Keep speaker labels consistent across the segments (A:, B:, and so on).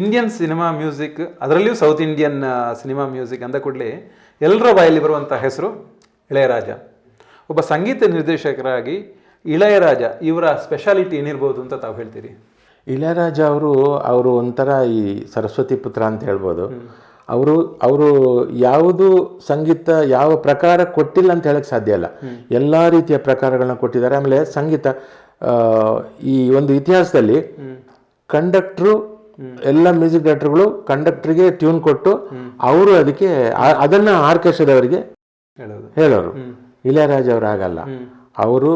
A: Indian cinema music ಅದರಲ್ಲಿಯೂ south Indian cinema music ಅಂದ ಕೂಡಲೇ ಎಲ್ಲರ ಬಾಯಲ್ಲಿ ಬರುವಂಥ ಹೆಸರು ಇಳೆಯರಾಜ. ಒಬ್ಬ ಸಂಗೀತ ನಿರ್ದೇಶಕರಾಗಿ ಇಳಯರಾಜ ಇವರ ಸ್ಪೆಷಾಲಿಟಿ ಏನಿರ್ಬೋದು ಅಂತ ತಾವು ಹೇಳ್ತೀರಿ?
B: ಇಳಯರಾಜ ಅವರು ಅವರು ಒಂಥರ ಈ ಸರಸ್ವತಿ ಪುತ್ರ ಅಂತ ಹೇಳ್ಬೋದು. ಅವರು ಅವರು ಯಾವುದು ಸಂಗೀತ ಯಾವ ಪ್ರಕಾರ ಕೊಟ್ಟಿಲ್ಲ ಅಂತ ಹೇಳಕ್ಕೆ ಸಾಧ್ಯ ಇಲ್ಲ. ಎಲ್ಲ ರೀತಿಯ ಪ್ರಕಾರಗಳನ್ನ ಕೊಟ್ಟಿದ್ದಾರೆ. ಆಮೇಲೆ ಸಂಗೀತ ಈ ಒಂದು ಇತಿಹಾಸದಲ್ಲಿ ಕಂಡಕ್ಟ್ರು ಎಲ್ಲ ಮ್ಯೂಸಿಕ್ ಡೈರೆಕ್ಟರ್ಗಳು ಕಂಡಕ್ಟರ್ಗೆ ಟ್ಯೂನ್ ಕೊಟ್ಟು ಅವರು ಅದಕ್ಕೆ ಅದನ್ನ ಆರ್ಕೆಸ್ಟ್ರಾದವರಿಗೆ ಹೇಳೋರು. ಇಳಯರಾಜ ಅವರು ಆಗಲ್ಲ. ಅವರು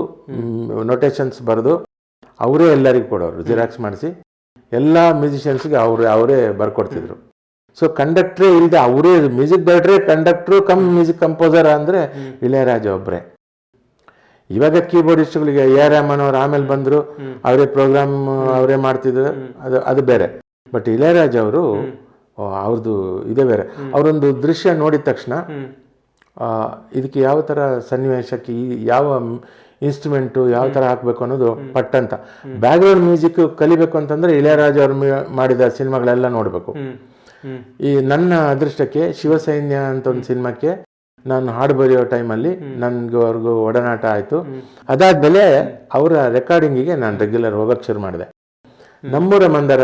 B: ನೊಟೇಶನ್ಸ್ ಬರೆದು ಅವರೇ ಎಲ್ಲರಿಗೂ ಕೊಡೋರು ಜಿರಾಕ್ಸ್ ಮಾಡಿಸಿ ಎಲ್ಲ ಮ್ಯೂಸಿಷಿಯನ್ಸ್ಗೆ ಅವರು ಅವರೇ ಬರ್ಕೊಡ್ತಿದ್ರು. ಸೊ ಕಂಡಕ್ಟ್ರೇ ಇಲ್ಲದೆ ಅವರೇ ಮ್ಯೂಸಿಕ್ ಡೈರೆಕ್ಟ್ರೇ ಕಂಡಕ್ಟ್ರು ಕಮ್ ಮ್ಯೂಸಿಕ್ ಕಂಪೋಸರ್ ಅಂದರೆ ಇಳಯರಾಜ ಒಬ್ಬರೇ ಇವಾಗ ಕೀಬೋರ್ಡಿಸ್ಟ್ಗಳಿಗೆ ಎ ಆರ್ ರೆಹಮಾನ್ ಅವ್ರು ಆಮೇಲೆ ಬಂದರು ಅವರೇ ಪ್ರೋಗ್ರಾಮ್ ಅವರೇ ಮಾಡ್ತಿದ್ರು ಅದು ಅದು ಬೇರೆ. ಬಟ್ ಇಳಯರಾಜ ಅವರು ಅವ್ರದ್ದು ಇದೇ ಬೇರೆ. ಅವರೊಂದು ದೃಶ್ಯ ನೋಡಿದ ತಕ್ಷಣ ಇದಕ್ಕೆ ಯಾವ ಥರ ಸನ್ನಿವೇಶಕ್ಕೆ ಈ ಯಾವ ಇನ್ಸ್ಟ್ರೂಮೆಂಟು ಯಾವ ಥರ ಹಾಕಬೇಕು ಅನ್ನೋದು ಪಟ್ಟಂತ ಬ್ಯಾಕ್ಗ್ರೌಂಡ್ ಮ್ಯೂಸಿಕ್ ಕಲಿಬೇಕು ಅಂತಂದ್ರೆ ಇಳೆಯರಾಜ ಅವರು ಮಾಡಿದ ಸಿನಿಮಾಗಳೆಲ್ಲ ನೋಡಬೇಕು. ಈ ನನ್ನ ಅದೃಷ್ಟಕ್ಕೆ ಶಿವಸೈನ್ಯ ಅಂತ ಒಂದು ಸಿನಿಮಾಕ್ಕೆ ನಾನು ಹಾಡು ಬರೆಯೋ ಟೈಮಲ್ಲಿ ನನಗೆ ಅವ್ರಿಗೂ ಒಡನಾಟ ಆಯಿತು. ಅದಾದ್ಮೇಲೆ ಅವರ ರೆಕಾರ್ಡಿಂಗಿಗೆ ನಾನು ರೆಗ್ಯುಲರ್ ಹೋಗಕ್ಕೆ ಶುರು ಮಾಡಿದೆ. ನಮ್ಮೂರ ಮಂದರ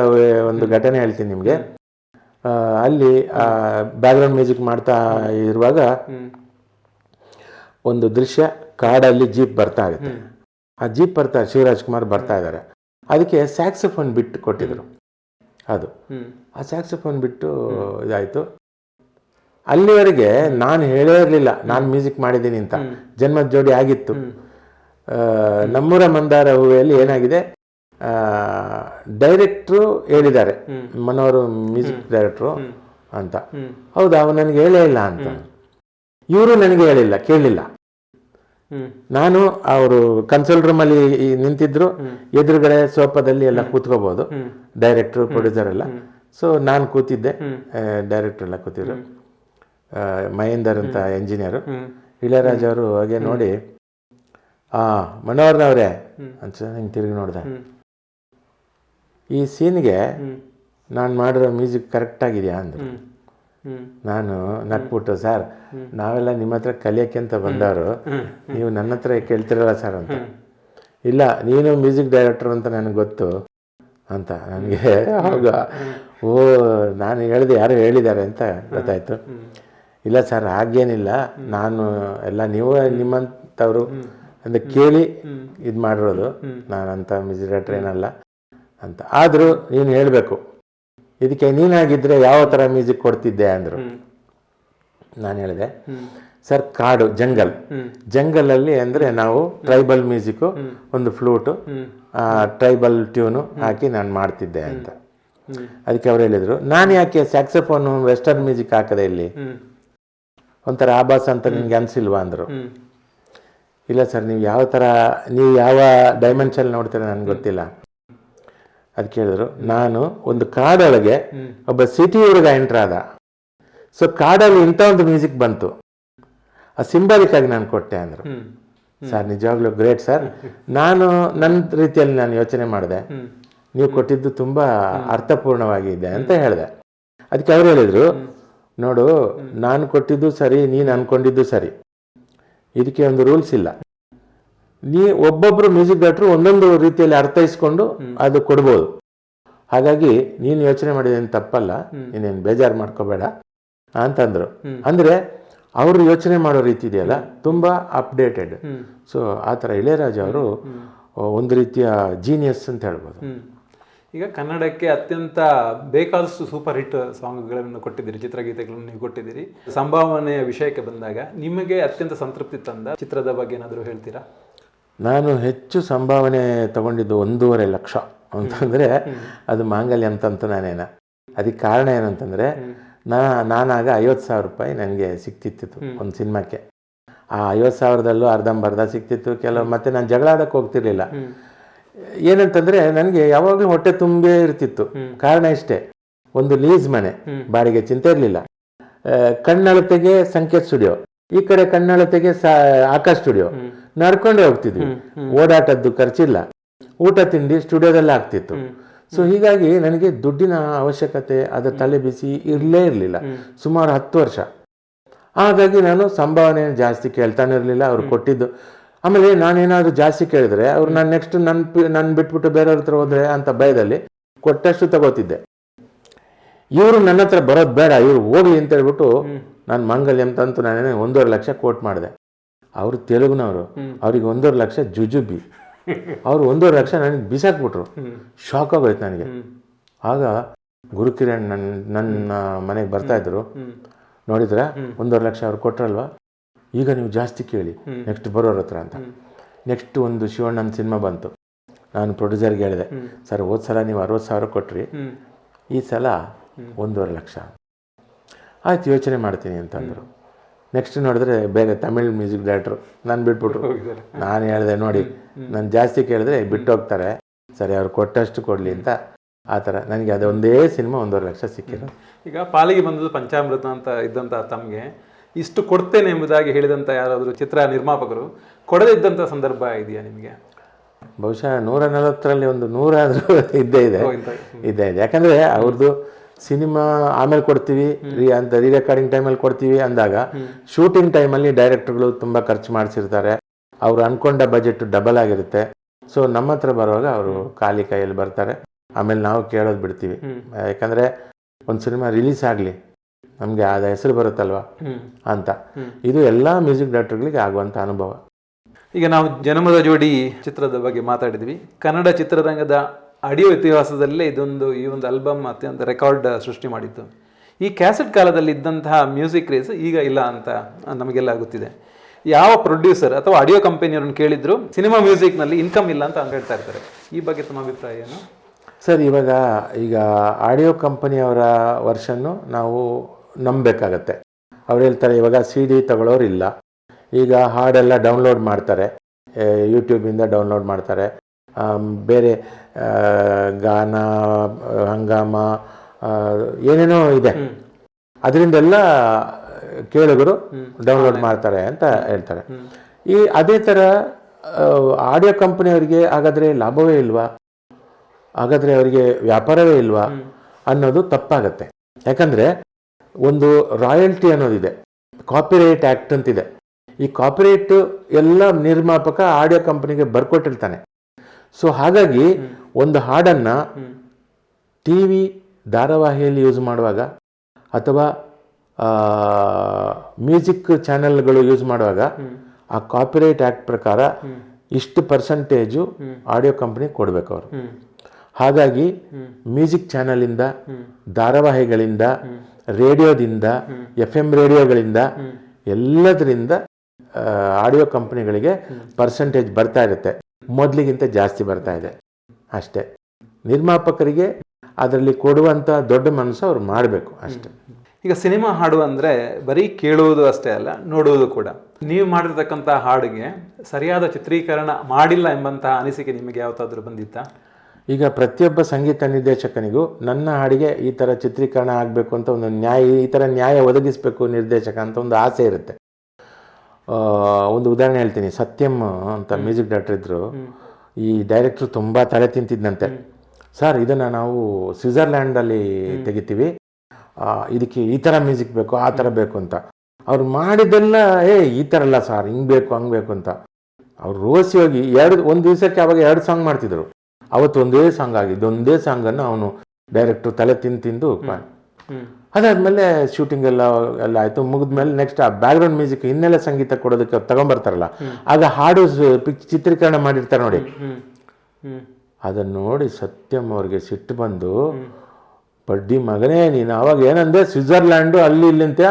B: ಒಂದು ಘಟನೆ ಹೇಳ್ತೀನಿ ನಿಮಗೆ. ಅಲ್ಲಿ ಬ್ಯಾಕ್ಗ್ರೌಂಡ್ ಮ್ಯೂಸಿಕ್ ಮಾಡ್ತಾ ಇರುವಾಗ ಒಂದು ದೃಶ್ಯ ಕಾಡಲ್ಲಿ ಜೀಪ್ ಬರ್ತಾ ಇರುತ್ತೆ ಆ ಜೀಪ್ ಬರ್ತಾ, ಶಿವರಾಜ್ ಕುಮಾರ್ ಬರ್ತಾ ಇದ್ದಾರೆ. ಅದಕ್ಕೆ ಸ್ಯಾಕ್ಸಫೋನ್ ಬಿಟ್ಟು ಕೊಟ್ಟಿದ್ರು. ಅದು. ಆ ಸ್ಯಾಕ್ಸಫೋನ್ ಬಿಟ್ಟು ಇದಾಯಿತು. ಅಲ್ಲಿವರೆಗೆ ನಾನು ಹೇಳೇ ಇರಲಿಲ್ಲ, ನಾನು ಮ್ಯೂಸಿಕ್ ಮಾಡಿದ್ದೀನಿ ಅಂತ. ಜನ್ಮದ ಜೋಡಿ ಆಗಿತ್ತು. ನಮ್ಮೂರ ಮಂದಾರ ಹೂವೆಯಲ್ಲಿ ಏನಾಗಿದೆ? ಡೈರೆಕ್ಟ್ರು ಹೇಳಿದ್ದಾರೆ. ಮನೋರು ಮ್ಯೂಸಿಕ್ ಡೈರೆಕ್ಟ್ರು ಅಂತ. ಹೌದಾ ಅವ್ರು ನನಗೆ ಹೇಳೇ ಇಲ್ಲ ಅಂತ. ಇವರು ನನಗೆ ಹೇಳಿಲ್ಲ ಕೇಳಲಿಲ್ಲ ನಾನು ಅವರು ಕನ್ಸೋಲ್ ರೂಮಲ್ಲಿ ನಿಂತಿದ್ರು ಎದುರುಗಡೆ ಸೋಫಾದಲ್ಲಿ ಎಲ್ಲ ಕೂತ್ಕೋಬಹುದು ಡೈರೆಕ್ಟ್ರು ಪ್ರೊಡ್ಯೂಸರ್ ಎಲ್ಲ. ಸೊ ನಾನು ಕೂತಿದ್ದೆ. ಡೈರೆಕ್ಟರ್ ಎಲ್ಲ ಕೂತಿದ್ರು. ಮಹೇಂದರ್ ಅಂತ ಎಂಜಿನಿಯರು
A: ಹ್ಮ್.
B: ಇಳಯರಾಜ್ ಅವರು ಹಾಗೆ ನೋಡಿ ಆ ಮನೋಹರ್ನವ್ರೆ. ಅಂತ ಹಿಂಗೆ ತಿರುಗಿ ನೋಡಿದೆ. ಈ ಸೀನ್ಗೆ ನಾನು ಮಾಡಿರೋ ಮ್ಯೂಸಿಕ್ ಕರೆಕ್ಟ್ ಆಗಿದೆಯಾ ಅಂದ್ರು. ನಾನು ನಟ್ಬಿಟ್ಟು ಸರ್ ನಾವೆಲ್ಲ ನಿಮ್ಮ ಹತ್ರ ಕಲಿಯಕ್ಕೆ ಅಂತ ಬಂದವರು ನೀವು ನನ್ನ ಹತ್ರ ಕೇಳ್ತಿರಲ್ಲ ಸರ್ ಅಂತ. ಇಲ್ಲ ನೀನು ಮ್ಯೂಸಿಕ್ ಡೈರೆಕ್ಟರ್ ಅಂತ ನನಗೆ ಗೊತ್ತು ಅಂತ ನನಗೆ ಆವಾಗ ಓ ನಾನು ಹೇಳಿದೆ ಯಾರು ಹೇಳಿದ್ದಾರೆ ಅಂತ ಗೊತ್ತಾಯ್ತು. ಇಲ್ಲ ಸರ್ ಹಾಗೇನಿಲ್ಲ. ನಾನು ಎಲ್ಲ ನೀವು ನಿಮ್ಮಂಥವ್ರು ಅಂತ ಕೇಳಿ ಇದು ಮಾಡಿರೋದು. ನಾನಂತ ಮ್ಯೂಸಿಕ್ ಡೈರೆಕ್ಟರ್ ಏನಲ್ಲ. ಅಂತ. ಆದರೂ ನೀನು ಹೇಳಬೇಕು ಇದಕ್ಕೆ ನೀನಾಗಿದ್ದರೆ ಯಾವ ಥರ ಮ್ಯೂಸಿಕ್ ಕೊಡ್ತಿದ್ದೆ ಅಂದರು. ನಾನು ಹೇಳಿದೆ ಸರ್ ಕಾಡು ಜಂಗಲ್. ಜಂಗಲಲ್ಲಿ ಅಂದರೆ ನಾವು ಟ್ರೈಬಲ್ ಮ್ಯೂಸಿಕ್ಕು ಒಂದು ಫ್ಲೂಟು ಟ್ರೈಬಲ್ ಟ್ಯೂನು ಹಾಕಿ ನಾನು ಮಾಡ್ತಿದ್ದೆ ಅಂತ. ಅದಕ್ಕೆ ಅವ್ರು ಹೇಳಿದರು ನಾನು ಯಾಕೆ ಸ್ಯಾಕ್ಸಫೋನು ವೆಸ್ಟರ್ನ್ ಮ್ಯೂಸಿಕ್ ಹಾಕದೆ ಇಲ್ಲಿ? ಒಂಥರ ಆಭಾಸ ಅಂತ ನಿಮ್ಗೆ ಅನಿಸಿಲ್ವಾ ಅಂದರು. ಇಲ್ಲ ಸರ್ ನೀವು ಯಾವ ಥರ ನೀವು ಯಾವ ಡೈಮೆನ್ಷನ್ ನೋಡ್ತೀರ ನನಗೆ ಗೊತ್ತಿಲ್ಲ. ಅದಕ್ಕೆ ಕೇಳಿದ್ರು ನಾನು ಒಂದು ಕಾಡೊಳಗೆ ಒಬ್ಬ ಸಿಟಿ ಹುಡುಗ ಎಂಟ್ರ್ ಆದ. ಸೊ ಕಾಡಲ್ಲಿ ಇಂಥ ಒಂದು ಮ್ಯೂಸಿಕ್ ಬಂತು. ಆ ಸಿಂಬಾಲಿಕ್ ಆಗಿ ನಾನು ಕೊಟ್ಟೆ ಅಂದರು. ಸರ್ ನಿಜವಾಗ್ಲೂ ಗ್ರೇಟ್ ಸರ್. ನಾನು ನನ್ನ ರೀತಿಯಲ್ಲಿ ನಾನು ಯೋಚನೆ ಮಾಡಿದೆ. ನೀವು ಕೊಟ್ಟಿದ್ದು ತುಂಬ ಅರ್ಥಪೂರ್ಣವಾಗಿದೆ ಅಂತ ಹೇಳಿದೆ. ಅದಕ್ಕೆ ಅವ್ರು ಹೇಳಿದರು ನೋಡು ನಾನು ಕೊಟ್ಟಿದ್ದು ಸರಿ ನೀನು ಅನ್ಕೊಂಡಿದ್ದು ಸರಿ. ಇದಕ್ಕೆ ಒಂದು ರೂಲ್ಸ್ ಇಲ್ಲ. ನೀ ಒಬ್ಬೊಬ್ರು ಮ್ಯೂಸಿಕ್ ಡೈರೆಕ್ಟ್ರು ಒಂದೊಂದು ರೀತಿಯಲ್ಲಿ ಅರ್ಥೈಸ್ಕೊಂಡು ಅದು ಕೊಡ್ಬೋದು. ಹಾಗಾಗಿ ನೀನು ಯೋಚನೆ ಮಾಡಿದೇನು ತಪ್ಪಲ್ಲ ನೀನೇನು ಬೇಜಾರು ಮಾಡ್ಕೋಬೇಡ ಅಂತಂದ್ರು. ಅಂದ್ರೆ ಅವರು ಯೋಚನೆ ಮಾಡೋ ರೀತಿ ಇದೆಯಲ್ಲ ತುಂಬಾ ಅಪ್ಡೇಟೆಡ್ ಸೊ ಆ ಥರ ಇಳೆಯರಾಜ ಅವರು ಒಂದು ರೀತಿಯ ಜೀನಿಯಸ್ ಅಂತ ಹೇಳ್ಬೋದು.
A: ಈಗ ಕನ್ನಡಕ್ಕೆ ಅತ್ಯಂತ ಬೇಕಾದಷ್ಟು ಸೂಪರ್ ಹಿಟ್ ಸಾಂಗ್ಗಳನ್ನು ಕೊಟ್ಟಿದ್ದೀರಿ ಚಿತ್ರಗೀತೆಗಳನ್ನು ನೀವು ಕೊಟ್ಟಿದ್ದೀರಿ. ಸಂಭಾವನೆಯ ವಿಷಯಕ್ಕೆ ಬಂದಾಗ ನಿಮಗೆ ಅತ್ಯಂತ ಸಂತೃಪ್ತಿ ತಂದ ಚಿತ್ರದ ಬಗ್ಗೆ ಏನಾದರೂ ಹೇಳ್ತೀರಾ?
B: ನಾನು ಹೆಚ್ಚು ಸಂಭಾವನೆ ತಗೊಂಡಿದ್ದು ಒಂದೂವರೆ ಲಕ್ಷ ಅಂತಂದರೆ ಅದು ಮಾಂಗಲ್ಯ ಅಂತಂತ ನಾನೇನ. ಅದಕ್ಕೆ ಕಾರಣ ಏನಂತಂದರೆ ನಾ ನಾನಾಗ ಐವತ್ತು ಸಾವಿರ ರೂಪಾಯಿ ನನಗೆ ಸಿಕ್ತಿತ್ತು ಒಂದು ಸಿನಿಮಾಕ್ಕೆ. ಆ ಐವತ್ತು ಸಾವಿರದಲ್ಲೂ ಅರ್ಧಂಬರ್ಧ ಸಿಕ್ತಿತ್ತು ಕೆಲವು ಮತ್ತೆ ನಾನು ಜಗಳ ಆಡಕ್ಕೆ ಹೋಗ್ತಿರ್ಲಿಲ್ಲ ಏನಂತಂದರೆ ನನಗೆ ಯಾವಾಗಲೂ ಹೊಟ್ಟೆ ತುಂಬೇ ಇರ್ತಿತ್ತು. ಕಾರಣ ಇಷ್ಟೇ ಒಂದು ಲೀಸ್ ಮನೆ ಬಾಡಿಗೆ ಚಿಂತೆ ಇರಲಿಲ್ಲ. ಕಣ್ಣಳತೆಗೆ ಸಂಕೇತ್ ಸ್ಟುಡಿಯೋ ಈ ಕಡೆ ಕಣ್ಣಳತೆಗೆ ಸಾ ಆಕಾಶ್ ಸ್ಟುಡಿಯೋ ನಡ್ಕೊಂಡೇ ಹೋಗ್ತಿದ್ವಿ. ಓಡಾಟದ್ದು ಖರ್ಚಿಲ್ಲ. ಊಟ ತಿಂಡಿ ಸ್ಟುಡಿಯೋದಲ್ಲೇ ಆಗ್ತಿತ್ತು. ಸೊ ಹೀಗಾಗಿ ನನಗೆ ದುಡ್ಡಿನ ಅವಶ್ಯಕತೆ ಅದರ ತಲೆ ಬಿಸಿ ಇರಲೇ ಇರಲಿಲ್ಲ. ಸುಮಾರು ಹತ್ತು ವರ್ಷ. ಹಾಗಾಗಿ ನಾನು ಸಂಭಾವನೆ ಜಾಸ್ತಿ ಕೇಳ್ತಾನೆ ಇರಲಿಲ್ಲ. ಅವ್ರು ಕೊಟ್ಟಿದ್ದು. ಆಮೇಲೆ ನಾನೇನಾದ್ರು ಜಾಸ್ತಿ ಕೇಳಿದ್ರೆ ಅವ್ರು ನಾನು ನೆಕ್ಸ್ಟ್ ನನ್ನ ನನ್ನ ಬಿಟ್ಬಿಟ್ಟು ಬೇರೆಯವ್ರ ಹತ್ರ ಹೋದ್ರೆ ಅಂತ ಭಯದಲ್ಲಿ ಕೊಟ್ಟಷ್ಟು ತಗೋತಿದ್ದೆ. ಇವರು ನನ್ನ ಹತ್ರ ಬರೋದು ಬೇಡ ಇವ್ರು ಹೋಗ್ಲಿ ಅಂತ ಹೇಳ್ಬಿಟ್ಟು ನಾನು ಮಂಗಲ್ಯಂ ತಂತು ನಾನೇ ಒಂದೂವರೆ ಲಕ್ಷ ಕೋಟ್ ಮಾಡಿದೆ. ಅವರು ತೆಲುಗುನವರು. ಅವ್ರಿಗೆ ಒಂದೂವರೆ ಲಕ್ಷ ಜುಜುಬಿ. ಅವ್ರು ಒಂದೂವರೆ ಲಕ್ಷ ನನಗೆ ಬಿಸಾಕ್ಬಿಟ್ರು. ಶಾಕ್ ಆಗೋಯ್ತು ನನಗೆ. ಆಗ ಗುರುಕಿರಣ್ ನನ್ನ ನನ್ನ ಮನೆಗೆ ಬರ್ತಾ ಇದ್ರು. ನೋಡಿದ್ರ ಒಂದೂವರೆ ಲಕ್ಷ ಅವ್ರು ಕೊಟ್ರಲ್ವಾ? ಈಗ ನೀವು ಜಾಸ್ತಿ ಕೇಳಿ. ನೆಕ್ಸ್ಟ್ ಬರೋರ ಹತ್ರ ಅಂತ. ನೆಕ್ಸ್ಟ್ ಒಂದು ಶಿವಣ್ಣನ ಸಿನಿಮಾ ಬಂತು. ನಾನು ಪ್ರೊಡ್ಯೂಸರ್ಗೆ ಹೇಳಿದೆ. ಸರ್ ಹೋದ ಸಲ ನೀವು ಅರವತ್ತು ಸಾವಿರ ಕೊಟ್ರಿ. ಈ ಸಲ ಒಂದೂವರೆ ಲಕ್ಷ. ಆಯ್ತು ಯೋಚನೆ ಮಾಡ್ತೀನಿ ಅಂತಂದರು. ನೆಕ್ಸ್ಟ್ ನೋಡಿದ್ರೆ ಬೇರೆ ತಮಿಳ್ ಮ್ಯೂಸಿಕ್ ಡೈರೆಕ್ಟ್ರು ನಾನು ಬಿಟ್ಬಿಟ್ರು. ನಾನು ಹೇಳಿದೆ ನೋಡಿ ನಾನು ಜಾಸ್ತಿ ಕೇಳಿದ್ರೆ ಬಿಟ್ಟು ಹೋಗ್ತಾರೆ. ಸರಿ ಅವ್ರು ಕೊಟ್ಟಷ್ಟು ಕೊಡಲಿ ಅಂತ. ಆ ಥರ. ನನಗೆ ಅದೊಂದೇ ಸಿನಿಮಾ ಒಂದೂವರೆ ಲಕ್ಷ ಸಿಕ್ಕಿರೋ
A: ಈಗ ಪಾಲಿಗೆ ಬಂದದ್ದು ಪಂಚಾಮೃತ ಅಂತ ಇದ್ದಂಥ ತಮಗೆ ಇಷ್ಟು ಕೊಡ್ತೇನೆ ಎಂಬುದಾಗಿ ಹೇಳಿದಂಥ ಯಾರಾದರೂ ಚಿತ್ರ ನಿರ್ಮಾಪಕರು ಕೊಡದಿದ್ದಂಥ ಸಂದರ್ಭ ಇದೆಯಾ ನಿಮಗೆ?
B: ಬಹುಶಃ ನೂರ ನಲವತ್ತರಲ್ಲಿ ಒಂದು ನೂರಾದರೂ ಇದ್ದೇ ಇದೆ. ಇದ್ದೇ ಇದೆ. ಯಾಕಂದರೆ ಅವ್ರದ್ದು ಸಿನಿಮಾ ಆಮೇಲೆ ಕೊಡ್ತೀವಿ ರೀ ಅಂತ ರೀ ರೆಕಾರ್ಡಿಂಗ್ ಟೈಮಲ್ಲಿ ಕೊಡ್ತೀವಿ ಅಂದಾಗ ಶೂಟಿಂಗ್ ಟೈಮಲ್ಲಿ ಡೈರೆಕ್ಟರ್ಗಳು ತುಂಬ ಖರ್ಚು ಮಾಡಿಸಿರ್ತಾರೆ. ಅವ್ರು ಅನ್ಕೊಂಡ ಬಜೆಟ್ ಡಬಲ್ ಆಗಿರುತ್ತೆ. ಸೊ ನಮ್ಮ ಹತ್ರ ಬರುವಾಗ ಅವರು ಖಾಲಿ ಕೈಯಲ್ಲಿ ಬರ್ತಾರೆ. ಆಮೇಲೆ ನಾವು ಕೇಳೋದು ಬಿಡ್ತೀವಿ. ಯಾಕಂದರೆ ಒಂದು ಸಿನಿಮಾ ರಿಲೀಸ್ ಆಗಲಿ ನಮಗೆ ಆದ ಹೆಸರು ಬರುತ್ತಲ್ವಾ. ಅಂತ. ಇದು ಎಲ್ಲ ಮ್ಯೂಸಿಕ್ ಡೈರೆಕ್ಟರ್ಗಳಿಗೆ ಆಗುವಂಥ ಅನುಭವ.
A: ಈಗ ನಾವು ಜನ್ಮದ ಜೋಡಿ ಚಿತ್ರದ ಬಗ್ಗೆ ಮಾತಾಡಿದ್ವಿ. ಕನ್ನಡ ಚಿತ್ರರಂಗದ ಆಡಿಯೋ ಇತಿಹಾಸದಲ್ಲೇ ಇದೊಂದು, ಈ ಒಂದು ಆಲ್ಬಮ್ ಅತ್ಯಂತ ರೆಕಾರ್ಡ್ ಸೃಷ್ಟಿ ಮಾಡಿತ್ತು. ಈ ಕ್ಯಾಸೆಟ್ ಕಾಲದಲ್ಲಿ ಇದ್ದಂತಹ ಮ್ಯೂಸಿಕ್ ಕ್ರೇಸ್ ಈಗ ಇಲ್ಲ ಅಂತ ನಮಗೆಲ್ಲ ಗೊತ್ತಿದೆ. ಯಾವ ಪ್ರೊಡ್ಯೂಸರ್ ಅಥವಾ ಆಡಿಯೋ ಕಂಪನಿಯವ್ರನ್ನ ಕೇಳಿದ್ರು ಸಿನಿಮಾ ಮ್ಯೂಸಿಕ್ನಲ್ಲಿ ಇನ್ಕಮ್ ಇಲ್ಲ ಅಂತ ಹೇಳ್ತಾ ಇರ್ತಾರೆ. ಈ ಬಗ್ಗೆ ತಮ್ಮ ಅಭಿಪ್ರಾಯ ಏನು?
B: ಸರ್, ಇವಾಗ ಈಗ ಆಡಿಯೋ ಕಂಪನಿಯವರ ವರ್ಷನ್ನು ನಾವು ನಂಬಬೇಕಾಗತ್ತೆ. ಅವ್ರು ಹೇಳ್ತಾರೆ, ಇವಾಗ ಸಿ ಡಿ ತಗೊಳ್ಳೋರು ಇಲ್ಲ ಈಗ ಹಾಡೆಲ್ಲ ಡೌನ್ಲೋಡ್ ಮಾಡ್ತಾರೆ. ಯೂಟ್ಯೂಬಿಂದ ಡೌನ್ಲೋಡ್ ಮಾಡ್ತಾರೆ. ಬೇರೆ ಗಾನ ಹಂಗಾಮ ಏನೇನೋ ಇದೆ. ಅದರಿಂದೆಲ್ಲ ಕೇಳುಗರು ಡೌನ್ಲೋಡ್ ಮಾಡ್ತಾರೆ ಅಂತ ಹೇಳ್ತಾರೆ. ಈ ಅದೇ ಥರ ಆಡಿಯೋ ಕಂಪನಿಯವರಿಗೆ ಹಾಗಾದರೆ ಲಾಭವೇ ಇಲ್ವಾ? ಹಾಗಾದರೆ ಅವರಿಗೆ ವ್ಯಾಪಾರವೇ ಇಲ್ವಾ? ಅನ್ನೋದು ತಪ್ಪಾಗತ್ತೆ. ಯಾಕಂದರೆ ಒಂದು ರಾಯಲ್ಟಿ ಅನ್ನೋದಿದೆ. ಕಾಪಿರೈಟ್ ಆ್ಯಕ್ಟ್ ಅಂತಿದೆ. ಈ ಕಾಪಿರೈಟ್ ಎಲ್ಲ ನಿರ್ಮಾಪಕ ಆಡಿಯೋ ಕಂಪನಿಗೆ ಬರ್ಕೊಟ್ಟಿರ್ತಾನೆ. ಸೊ ಹಾಗಾಗಿ ಒಂದು ಹಾಡನ್ನು ಟಿ ವಿ ಧಾರಾವಾಹಿಯಲ್ಲಿ ಯೂಸ್ ಮಾಡುವಾಗ ಅಥವಾ ಮ್ಯೂಸಿಕ್ ಚಾನೆಲ್ಗಳು ಯೂಸ್ ಮಾಡುವಾಗ ಆ ಕಾಪಿರೈಟ್ ಆ್ಯಕ್ಟ್ ಪ್ರಕಾರ ಇಷ್ಟು ಪರ್ಸೆಂಟೇಜು ಆಡಿಯೋ ಕಂಪನಿ ಕೊಡಬೇಕು ಅವರು. ಹಾಗಾಗಿ ಮ್ಯೂಸಿಕ್ ಚಾನಲಿಂದ ಧಾರಾವಾಹಿಗಳಿಂದ ರೇಡಿಯೋದಿಂದ ಎಫ್ ಎಂ ರೇಡಿಯೋಗಳಿಂದ ಎಲ್ಲದರಿಂದ ಆಡಿಯೋ ಕಂಪನಿಗಳಿಗೆ ಪರ್ಸೆಂಟೇಜ್ ಬರ್ತಾ ಇರುತ್ತೆ. ಮೊದಲಿಗಿಂತ ಜಾಸ್ತಿ ಬರ್ತಾ ಇದೆ. ಅಷ್ಟೇ. ನಿರ್ಮಾಪಕರಿಗೆ ಅದರಲ್ಲಿ ಕೊಡುವಂಥ ದೊಡ್ಡ ಮನಸ್ಸು ಅವ್ರು ಮಾಡಬೇಕು ಅಷ್ಟೇ.
A: ಈಗ ಸಿನಿಮಾ ಹಾಡು ಅಂದರೆ ಬರೀ ಕೇಳುವುದು ಅಷ್ಟೇ ಅಲ್ಲ ನೋಡುವುದು ಕೂಡ. ನೀವು ಮಾಡಿರ್ತಕ್ಕಂಥ ಹಾಡಿಗೆ ಸರಿಯಾದ ಚಿತ್ರೀಕರಣ ಮಾಡಿಲ್ಲ ಎಂಬಂತಹ ಅನಿಸಿಕೆ ನಿಮಗೆ ಯಾವತ್ತಾದ್ರೂ ಬಂದಿತ್ತಾ?
B: ಈಗ ಪ್ರತಿಯೊಬ್ಬ ಸಂಗೀತ ನಿರ್ದೇಶಕನಿಗೂ ನನ್ನ ಹಾಡಿಗೆ ಈ ಥರ ಚಿತ್ರೀಕರಣ ಆಗಬೇಕು ಅಂತ ಒಂದು ನ್ಯಾಯ ಈ ಥರ ನ್ಯಾಯ ಒದಗಿಸಬೇಕು ನಿರ್ದೇಶಕ ಅಂತ ಒಂದು ಆಸೆ ಇರುತ್ತೆ. ಒಂದು ಉದಾಹರಣೆ ಹೇಳ್ತೀನಿ. ಸತ್ಯಂ ಅಂತ ಮ್ಯೂಸಿಕ್ ಡೈರೆಕ್ಟರ್ ಇದ್ದರು ಈ ಡೈರೆಕ್ಟ್ರು ತುಂಬ ತಲೆ ತಿಂತಿದ್ದಂತೆ. ಸರ್ ಇದನ್ನು ನಾವು ಸ್ವಿಟ್ಜರ್ಲ್ಯಾಂಡಲ್ಲಿ ತೆಗಿತೀವಿ. ಇದಕ್ಕೆ ಈ ಥರ ಮ್ಯೂಸಿಕ್ ಬೇಕು ಆ ಥರ ಬೇಕು ಅಂತ. ಅವ್ರು ಮಾಡಿದ್ದೆಲ್ಲ ಏ ಈ ಥರ ಅಲ್ಲ ಸರ್ ಹಿಂಗೆ ಬೇಕು ಹಂಗೆ ಬೇಕು ಅಂತ. ಅವ್ರು ರೋಸಿ ಹೋಗಿ ಎರಡು ಒಂದು ದಿವಸಕ್ಕೆ ಅವಾಗ ಎರಡು ಸಾಂಗ್ ಮಾಡ್ತಿದ್ರು. ಅವತ್ತು ಒಂದೇ ಸಾಂಗ್ ಆಗಿದ್ದು ಒಂದೇ ಸಾಂಗನ್ನು ಅವನು ಡೈರೆಕ್ಟ್ರು ತಲೆ ತಿಂದು ತಿಂದು ಅದಾದ್ಮೇಲೆ ಶೂಟಿಂಗ್ ಎಲ್ಲ ಎಲ್ಲ ಆಯಿತು. ಮುಗಿದ್ಮೇಲೆ ನೆಕ್ಸ್ಟ್ ಆ ಬ್ಯಾಕ್ಗ್ರೌಂಡ್ ಮ್ಯೂಸಿಕ್ ಹಿನ್ನೆಲೆ ಸಂಗೀತ ಕೊಡೋದಕ್ಕೆ ತಗೊಂಬರ್ತಾರಲ್ಲ ಆಗ ಹಾಡು ಚಿತ್ರೀಕರಣ ಮಾಡಿರ್ತಾರೆ ನೋಡಿ. ಅದನ್ನು ನೋಡಿ ಸತ್ಯಂ ಅವ್ರಿಗೆ ಸಿಟ್ಟು ಬಂದು ಬಡ್ಡಿ ಮಗನೇ ನೀನು ಅವಾಗ ಏನಂದ್ರೆ ಸ್ವಿಟ್ಜರ್ಲ್ಯಾಂಡು ಅಲ್ಲಿ ಇಲ್ಲಿ ಅಂತ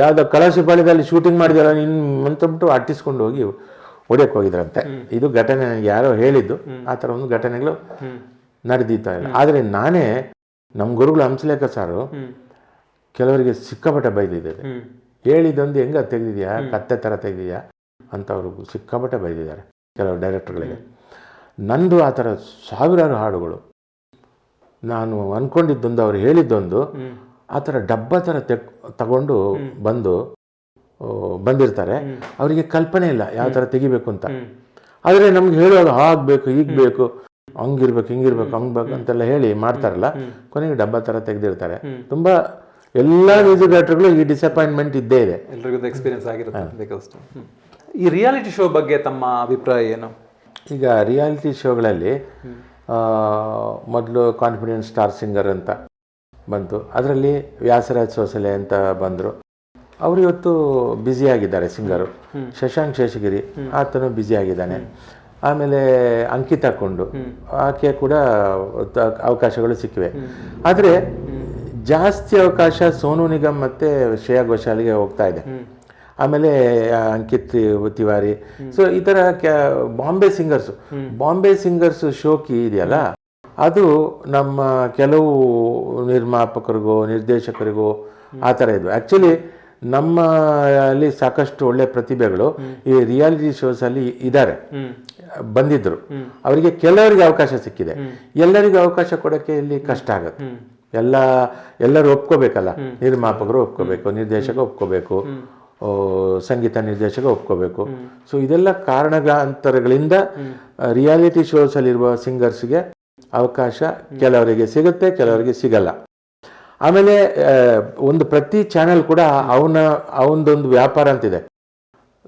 B: ಯಾವುದೋ ಕಲಾಶಿಪಾಳ್ಯದಲ್ಲಿ ಶೂಟಿಂಗ್ ಮಾಡಿದಾರ ನೀನು ಅಂತಂದ್ಬಿಟ್ಟು ಅಟ್ಟಿಸ್ಕೊಂಡು ಹೋಗಿ ಹೊಡಿಯಕ್ಕೆ ಹೋಗಿದ್ರಂತೆ. ಇದು ಘಟನೆ ನನಗೆ ಯಾರೋ ಹೇಳಿದ್ದು ಆ ಥರ ಒಂದು ಘಟನೆಗಳು ನಡೆದಿತ್ತ ಆದರೆ ನಾನೇ ನಮ್ಮ ಗುರುಗಳು ಹಂಸಲೇಖ ಸಾರು ಕೆಲವರಿಗೆ ಸಿಕ್ಕಾಪಟ್ಟೆ ಬೈದಿದ್ದಾರೆ. ಹೇಳಿದ್ದೊಂದು ಹೆಂಗ ತೆಗೆದಿದ್ಯಾ? ಕತ್ತೆ ಥರ ತೆಗೆದಿದ್ಯಾ? ಅಂತ ಅವರು ಸಿಕ್ಕಾಪಟ್ಟೆ ಬೈದಿದ್ದಾರೆ ಕೆಲವು ಡೈರೆಕ್ಟರ್ಗಳಿಗೆ. ನಂದು ಆ ಥರ ಸಾವಿರಾರು ಹಾಡುಗಳು. ನಾನು ಅಂದ್ಕೊಂಡಿದ್ದೊಂದು ಅವ್ರು ಹೇಳಿದ್ದೊಂದು ಆ ಥರ ಡಬ್ಬ ಥರ ತೆಗ್ ತಗೊಂಡು ಬಂದು ಬಂದಿರ್ತಾರೆ. ಅವರಿಗೆ ಕಲ್ಪನೆ ಇಲ್ಲ ಯಾವ ಥರ ತೆಗಿಬೇಕು ಅಂತ. ಆದರೆ ನಮ್ಗೆ ಹೇಳೋದು ಹಾಗೆ ಬೇಕು ಈಗ ಬೇಕು ಹಂಗಿರ್ಬೇಕು ಹಿಂಗಿರ್ಬೇಕು ಹಂಗ್ಬೇಕು ಅಂತೆಲ್ಲ ಹೇಳಿ ಮಾಡ್ತಾರಲ್ಲ ಕೊನೆಗೆ ಡಬ್ಬ ಥರ ತೆಗೆದಿರ್ತಾರೆ. ತುಂಬ ಎಲ್ಲ ನ್ಯೂಸ್ ಡೈರೆಕ್ಟರ್ಗಳು ಈ ಡಿಸಪಾಯಿಂಟ್ಮೆಂಟ್ ಇದ್ದೇ ಇದೆ.
A: ಎಲ್ರಿಗೂ ಎಕ್ಸ್ಪೀರಿಯನ್ಸ್ ಆಗಿರುತ್ತೆ ಬೇಕಷ್ಟು ಈ ರಿಯಾಲಿಟಿ ಶೋ ಬಗ್ಗೆ ತಮ್ಮ ಅಭಿಪ್ರಾಯ ಏನು?
B: ಈಗ ರಿಯಾಲಿಟಿ ಶೋಗಳಲ್ಲಿ ಮೊದಲು ಕಾನ್ಫಿಡೆನ್ಸ್ ಸ್ಟಾರ್ ಸಿಂಗರ್ ಅಂತ ಬಂತು. ಅದರಲ್ಲಿ ವ್ಯಾಸರಾಜ್ ಸೋಸಲೆ ಅಂತ ಬಂದರು. ಅವರು ಇವತ್ತು ಬ್ಯುಸಿಯಾಗಿದ್ದಾರೆ ಸಿಂಗರು ಶಶಾಂಕ್ ಶೇಷಗಿರಿ ಆತನು ಬ್ಯುಸಿಯಾಗಿದ್ದಾನೆ ಆಮೇಲೆ ಅಂಕಿತಾ ಕೊಂಡು ಆಕೆ ಕೂಡ ಅವಕಾಶಗಳು ಸಿಕ್ಕಿವೆ. ಆದರೆ ಜಾಸ್ತಿ ಅವಕಾಶ ಸೋನು ನಿಗಮ್ ಮತ್ತು ಶ್ರೇಯಾ ಘೋಷಾಲಿಗೆ ಹೋಗ್ತಾ ಇದೆ. ಆಮೇಲೆ ಅಂಕಿತ್ ತಿವಾರಿ. ಸೊ ಈ ಥರ ಕ್ಯಾ ಬಾಂಬೆ ಸಿಂಗರ್ಸು. ಬಾಂಬೆ ಸಿಂಗರ್ಸ್ ಶೋಕಿ ಇದೆಯಲ್ಲ? ಅದು ನಮ್ಮ ಕೆಲವು ನಿರ್ಮಾಪಕರಿಗೋ ನಿರ್ದೇಶಕರಿಗೋ ಆ ಥರ ಇದ್ವು. ಆ್ಯಕ್ಚುಲಿ ನಮ್ಮ ಅಲ್ಲಿ ಸಾಕಷ್ಟು ಒಳ್ಳೆ ಪ್ರತಿಭೆಗಳು ಈ ರಿಯಾಲಿಟಿ ಶೋಸ್ ಅಲ್ಲಿ ಇದ್ದಾರೆ ಬಂದಿದ್ರು. ಅವರಿಗೆ ಕೆಲವರಿಗೆ ಅವಕಾಶ ಸಿಕ್ಕಿದೆ. ಎಲ್ಲರಿಗೂ ಅವಕಾಶ ಕೊಡೋಕ್ಕೆ ಇಲ್ಲಿ ಕಷ್ಟ ಆಗುತ್ತೆ. ಎಲ್ಲ ಎಲ್ಲರೂ ಒಪ್ಕೋಬೇಕಲ್ಲ? ನಿರ್ಮಾಪಕರು ಒಪ್ಕೋಬೇಕು ನಿರ್ದೇಶಕ ಒಪ್ಕೋಬೇಕು ಸಂಗೀತ ನಿರ್ದೇಶಕ ಒಪ್ಕೋಬೇಕು. ಸೊ ಇದೆಲ್ಲ ಕಾರಣಾಂತರಗಳಿಂದ ರಿಯಾಲಿಟಿ ಶೋಸ್ ಅಲ್ಲಿರುವ ಸಿಂಗರ್ಸ್ಗೆ ಅವಕಾಶ ಕೆಲವರಿಗೆ ಸಿಗುತ್ತೆ ಕೆಲವರಿಗೆ ಸಿಗಲ್ಲ. ಆಮೇಲೆ ಒಂದು ಪ್ರತಿ ಚಾನೆಲ್ ಕೂಡ ಅವನ ಅವನದೊಂದು ವ್ಯಾಪಾರ ಅಂತಿದೆ.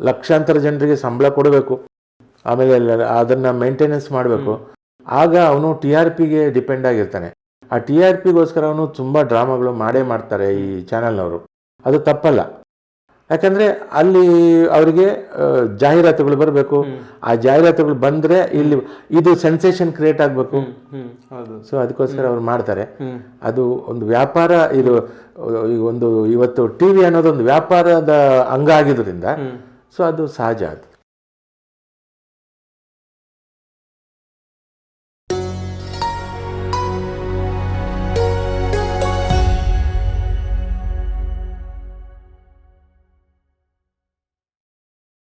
B: ಲಕ್ಷಾಂತರ ಜನರಿಗೆ ಸಂಬಳ ಕೊಡಬೇಕು. ಆಮೇಲೆ ಅದನ್ನು ಮೇಂಟೆನೆನ್ಸ್ ಮಾಡಬೇಕು. ಆಗ ಅವನು ಟಿ ಆರ್ ಪಿಗೆ ಡಿಪೆಂಡ್ ಆಗಿರ್ತಾನೆ. ಆ ಟಿ ಆರ್ ಪಿಗೋಸ್ಕರ ಅವನು ತುಂಬ ಡ್ರಾಮಾಗಳು ಮಾಡೇ ಮಾಡ್ತಾರೆ ಈ ಚಾನೆಲ್ನವರು ಅದು ತಪ್ಪಲ್ಲ. ಯಾಕಂದ್ರೆ ಅಲ್ಲಿ ಅವರಿಗೆ ಜಾಹೀರಾತುಗಳು ಬರಬೇಕು. ಆ ಜಾಹೀರಾತುಗಳು ಬಂದ್ರೆ ಇಲ್ಲಿ ಇದು ಸೆನ್ಸೇಷನ್ ಕ್ರಿಯೇಟ್ ಆಗಬೇಕು. ಸೊ ಅದಕ್ಕೋಸ್ಕರ ಅವ್ರು ಮಾಡ್ತಾರೆ. ಅದು ಒಂದು ವ್ಯಾಪಾರ ಇದು ಒಂದು ಇವತ್ತು ಟಿ ವಿ ಅನ್ನೋದು ಒಂದು ವ್ಯಾಪಾರದ ಅಂಗ ಆಗಿದ್ರಿಂದ ಸೊ ಅದು ಸಹಜ ಅದು.